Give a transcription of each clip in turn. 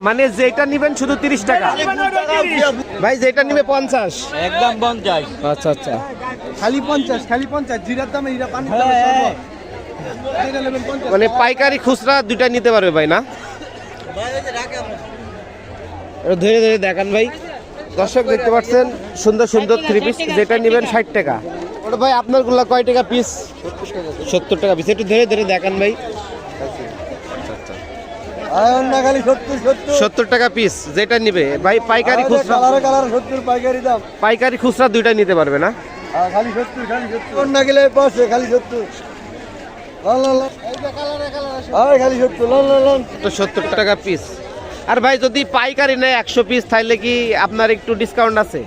মানে যেটা নিবেন শুধু তিরিশ টাকা। ভাই যেটা নিবে পঞ্চাশ। একদম পঞ্চাশ। আচ্ছা আচ্ছা। খালি পঞ্চাশ খালি পঞ্চাশ। জিরার দামে হ্যাঁ, মানে পাইকারি খুচরা দুইটা নিতে পারবে ভাই না? এটা ধরে ধীরে দেখান ভাই। দর্শক দেখতে পাচ্ছেন সুন্দর সুন্দর থ্রি পিস যেটা নেবেন ষাট টাকা। ওটা ভাই আপনারগুলা কয় টাকা পিস সত্তর টাকা পিস একটু ধরে ধরে দেখান ভাই। সত্তর টাকা পিস যেটা নিবে। ভাই পাইকারি খুচরা পাইকারি দাম। পাইকারি খুচরা নিতে পারবে না? খালি সত্তর খালি সত্তর। না গেলে পাশে খালি টাকা পিস আর ভাই যদি পাইকারি নেয় একশো পিস তাহলে কি আপনার একটু ডিসকাউন্ট আছে?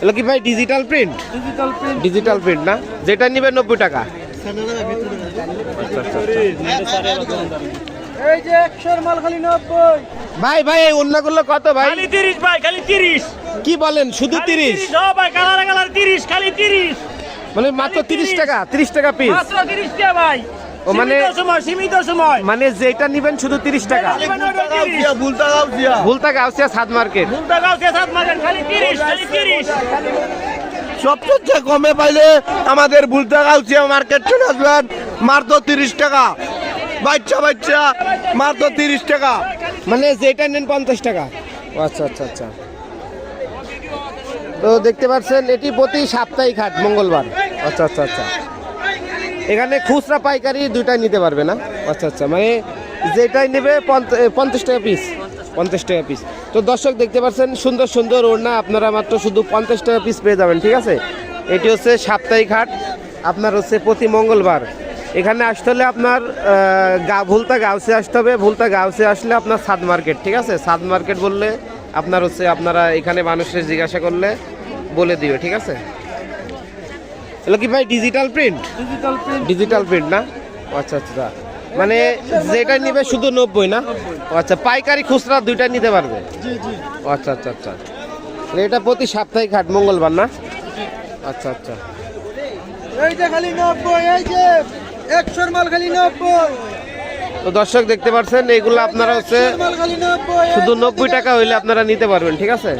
এগুলো কি ভাই digital print digital print digital print না? যেটা নিবে নব্বই টাকা। এই যে একশোর মাল খালি নব্বই। ভাই ভাই এই অন্যগুলো কত ভাই? খালি তিরিশ ভাই খালি তিরিশ। কি বলেন শুধু তিরিশ? সব ভাই কালার কালার তিরিশ খালি তিরিশ। মানে মাত্র তিরিশ টাকা তিরিশ টাকা পিস মাত্র তিরিশ টাকা ভাই? ও মানে- সীমিত সময় সীমিত সময়। মানে যেটা নিবেন শুধু তিরিশ টাকা। ভুলতা গাও দিয়া ভুলতা গাউসিয়া সাদ মার্কেট। ভুলতা কে সাত মারেন খালি তিরিশ খালি তিরিশ। সবচেয়ে কমে পাইলে আমাদের ভুলতা গাউছিয়া মার্কেট চলে আসবেন মাত্র তিরিশ টাকা। বাচ্চা বাচ্চা। মাত্র তিরিশ টাকা। মানে যেটা নেন পঞ্চাশ টাকা। আচ্ছা আচ্ছা আচ্ছা। তো দেখতে পাচ্ছেন এটি প্রতি সাপ্তাহিক হাট মঙ্গলবার। আচ্ছা আচ্ছা আচ্ছা। এখানে খুচরা পাইকারি দুইটাই নিতে পারবে না? আচ্ছা আচ্ছা। মানে যেটাই নেবে পঞ্চাশ টাকা পিস পঞ্চাশ টাকা পিস তো দর্শক দেখতে পাচ্ছেন সুন্দর সুন্দর ওড়না আপনারা মাত্র শুধু পঞ্চাশ টাকা পিস পেয়ে যাবেন ঠিক আছে? এটি হচ্ছে সাপ্তাহিক হাট আপনার হচ্ছে প্রতি মঙ্গলবার। এখানে আসতে হলে আপনার গা ভুলতা গাউসে আসতে হবে ভুলতা গাউসে আসলে আপনার সাদ মার্কেট ঠিক আছে? সাদ মার্কেট বললে আপনার হচ্ছে আপনারা এখানে মানুষের জিজ্ঞাসা করলে বলে দিবে ঠিক আছে? এগুলো কি ভাই digital print digital print digital print না? আচ্ছা আচ্ছা। মানে যেটা নিবে শুধু নব্বই না? আচ্ছা পাইকারি খুচরা দুইটা নিতে পারবে? জি জি। আচ্ছা আচ্ছা আচ্ছা। তাহলে এটা প্রতি সাপ্তাহিক হাট মঙ্গলবার না? আচ্ছা আচ্ছা। এই যে খালি নব্বই এই যে একশোর মাল খালি নব্বই। তো দর্শক দেখতে পাচ্ছেন এইগুলো আপনারা হচ্ছে শুধু নব্বই টাকা। হইলে আপনারা নিতে পারবেন ঠিক আছে?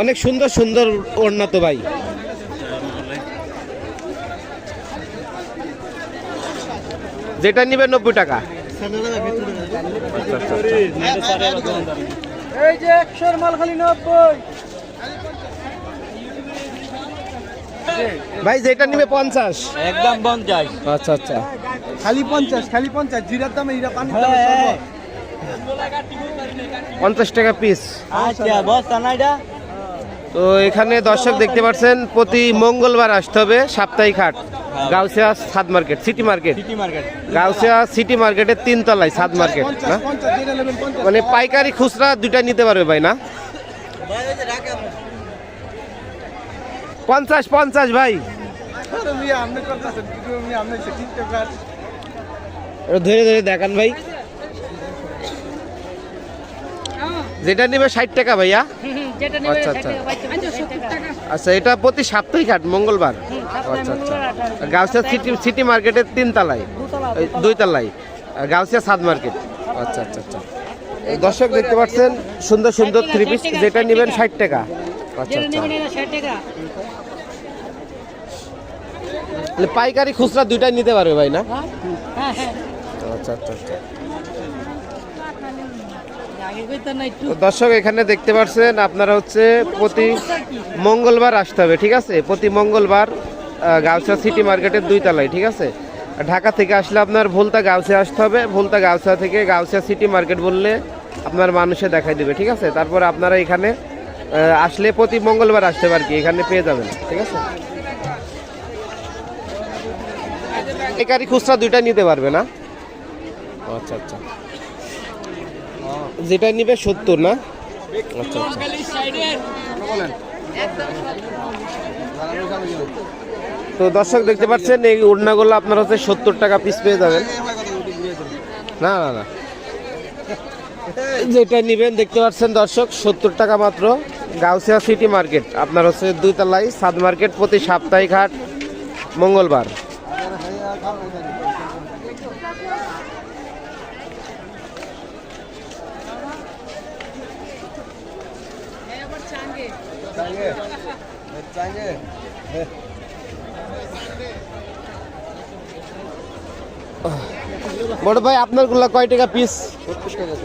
অনেক সুন্দর সুন্দর ওড়না তো ভাই। যেটা নিবে নব্বই টাকা। এই যে একশোর মাল খালি নব্বই। ভাই যেটা নিবে পঞ্চাশ। একদম পঞ্চাশ। আচ্ছা আচ্ছা। খালি পঞ্চাশ খালি পঞ্চাশ জিরার দামে দামে হ্যাঁ, সর্ব। পঞ্চাশ টাকা পিস আচ্ছা বস্তা না এটা? তো এখানে দর্শক দেখতে পাচ্ছেন প্রতি মঙ্গলবার আসতে হবে সাপ্তাহিক হাট। গাউসিয়া সাদ market city market. City market. Gausia city মার্কেটের তিন তলায় সাদ মার্কেট না? মানে পাইকারি খুচরা দুইটা নিতে পারবে ভাই না? পঞ্চাশ পঞ্চাশ ভাই। আরে ধরে ধীরে ধীরে দেখান ভাই। যেটা নেবে ষাট টাকা ভাইয়া। আচ্ছা, আচ্ছা। আচ্ছা এটা প্রতি সাপ্তাহিক হাট মঙ্গলবার। আচ্ছা আচ্ছা। গাউসিয়া সিটি সিটি মার্কেটের তিন তলায়। এই দুই তলায় আর গাউসিয়া সাদ মার্কেট আচ্ছা আচ্ছা আচ্ছা। দর্শক দেখতে পাচ্ছেন সুন্দর সুন্দর থ্রি পিস যেটা নেবেন ষাট টাকা। আচ্ছা আচ্ছা। পাইকারি খুচরা দুইটাই নিতে পারবে ভাই না? আচ্ছা আচ্ছা আচ্ছা। দর্শক এখানে দেখতে পাচ্ছেন আপনারা হচ্ছে প্রতি মঙ্গলবার আসতে হবে ঠিক আছে? প্রতি মঙ্গলবার আহ, গাউসিয়া সিটি মার্কেটের দুই তলায় ঠিক আছে? ঢাকা থেকে আসলে আপনার ভুলতা গাউসিয়া আসতে হবে ভুলতা গাউসিয়া থেকে গাউসিয়া সিটি মার্কেট বললে আপনার মানুষে দেখাই দেবে ঠিক আছে? তারপর আপনারা এখানে আসলে প্রতি মঙ্গলবার আসতে পার কি এখানে পেয়ে যাবেন ঠিক আছে? পাইকারি খুচরা দুইটা নিতে পারবে না? আচ্ছা আচ্ছা। যেটা নিবে সত্তর না? আচ্ছা আচ্ছা। তো দর্শক দেখতে পাচ্ছেন এই উড়নাগুলো আপনার হচ্ছে সত্তর টাকা পিস পেয়ে যাবেন। না না না। যেটা নিবেন দেখতে পাচ্ছেন দর্শক সত্তর টাকা মাত্র। Gausia city market. আপনার হচ্ছে দুইতলায় সাদ মার্কেট প্রতি সাপ্তাহিক হাট মঙ্গলবার। বড় ভাই, আপনারগুলা কয় টাকা পিস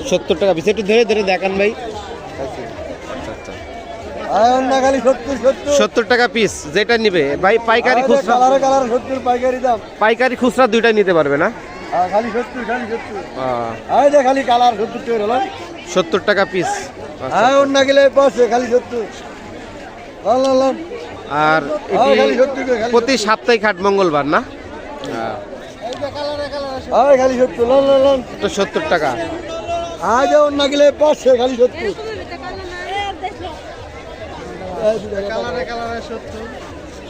সত্তর টাকা পিস একটু ধরে ধরে দেখান ভাই। সত্তর টাকা পিস যেটা নিবে। ভাই পাইকারি খুচরা পাইকারি দাম। পাইকারি খুচরা নিতে পারবে না? খালি সত্তর টাকা হলো। সত্তর টাকা পিস লন আর প্রতি সাপ্তাহিক হাট মঙ্গলবার না? তো সত্তর টাকা। যে অন্য গেলে পাশে খালি সত্তর।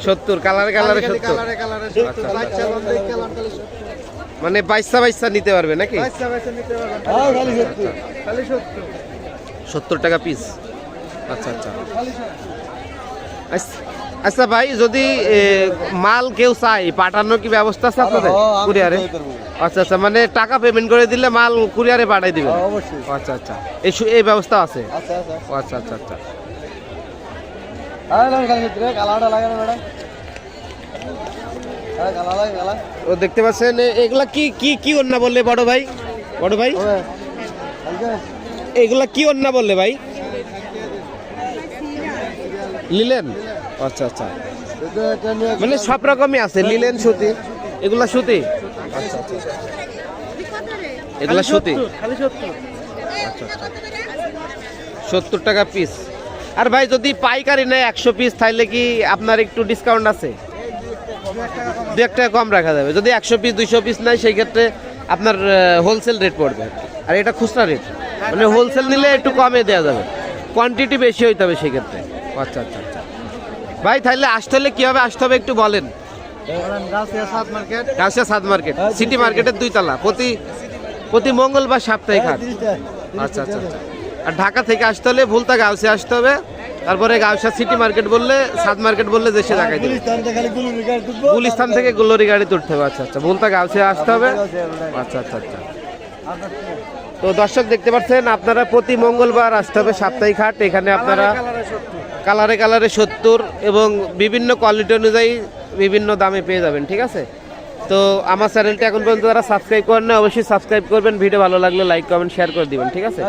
সত্তর। কালারে কালারে সত্তর। আচ্ছা, আচ্ছা। মানে বাইসা বাইসা নিতে পারবে নাকি? সত্তর খালি সত্তর। টাকা পিস আচ্ছা আচ্ছা। আচ্ছা- আচ্ছা ভাই যদি মাল কেউ চাই পাঠানোর কি ব্যবস্থা আছে আপনাদের? হ্যাঁ, কুরিয়ারে? আচ্ছা আচ্ছা মানে টাকা পেমেন্ট করে দিলে মাল কুরিয়ারে পাঠাই দিবেন? হ্যাঁ, আচ্ছা আচ্ছা। এই এই ব্যবস্থা আছে? আচ্ছা। আচ্ছা আচ্ছা আচ্ছা। ও দেখতে পাচ্ছেন এগুলা কি কি কি অন্যা বললে বড় ভাই? বড় ভাই? এগুলা কি অন্যা বললে ভাই? লিলেন? আচ্ছা আচ্ছা। মানে সব রকমই আছে লিলেন সুতি। এগুলা সুতি? আচ্ছা আচ্ছা এগুলা সুতি? আচ্ছা আচ্ছা। সত্তর টাকা পিস আর ভাই যদি পাইকারি নেয় একশো পিস তাহলে কি আপনার একটু ডিসকাউন্ট আছে? দু এক টাকা কম রাখা যাবে। যদি একশো পিস দুইশো পিস নেয় সেই ক্ষেত্রে আপনার হোলসেল রেট পড়বে। আর এটা খুচরা রেট মানে হোলসেল নিলে একটু কমে দেওয়া যাবে। কোয়ান্টিটি বেশি হইতে হবে সেই ক্ষেত্রে। আচ্ছা আচ্ছা আচ্ছা। ভাই তাহলে আসতে হলে কীভাবে আসতে হবে একটু বলেন। সাত মার্কেট। গাছিয়া সাদ মার্কেট। সিটি মার্কেটের দুই তলা প্রতি প্রতি মঙ্গলবার সাপ্তাহিক হাট। আচ্ছা আচ্ছা আচ্ছা। আর ঢাকা থেকে আসতে হলে ভুলতা গাউসে আসতে হবে। তারপরে গাউসা সিটি মার্কেট বললে সাদ মার্কেট বললে দেশে দেখাই দেবে। গুলিস্তান থেকে গুল্লরি গাড়ি তুলতে হবে। আচ্ছা আচ্ছা ভুলতা গাউসে আসতে হবে। আচ্ছা আচ্ছা আচ্ছা। তো দর্শক দেখতে পাচ্ছেন, আপনারা প্রতি মঙ্গলবার আসতে হবে সাপ্তাহিক হাট। এখানে আপনারা কালারে কালারে সত্তর এবং বিভিন্ন কোয়ালিটি অনুযায়ী বিভিন্ন দামে পেয়ে যাবেন, ঠিক আছে? তো আমার চ্যানেলটা এখন পর্যন্ত যারা সাবস্ক্রাইব করেন না অবশ্যই সাবস্ক্রাইব করবেন। ভিডিও ভালো লাগলে লাইক কমেন্ট শেয়ার করে দিবেন ঠিক আছে?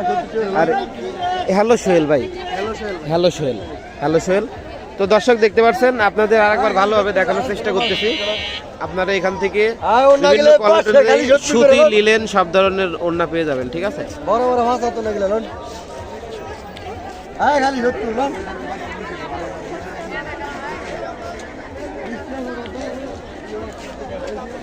আর হ্যালো সোহেল ভাই। হ্যালো সোহেল। হ্যালো সোহেল। তো দর্শক দেখতে পাচ্ছেন আপনাদের আরেকবার ভালোভাবে দেখানোর চেষ্টা করতেছি। আপনারা এখান থেকে সুতি। লিলেন সব ধরনের ওড়না পেয়ে যাবেন ঠিক আছে? বড় বড় মাছ হাতে লাগলে Gracias.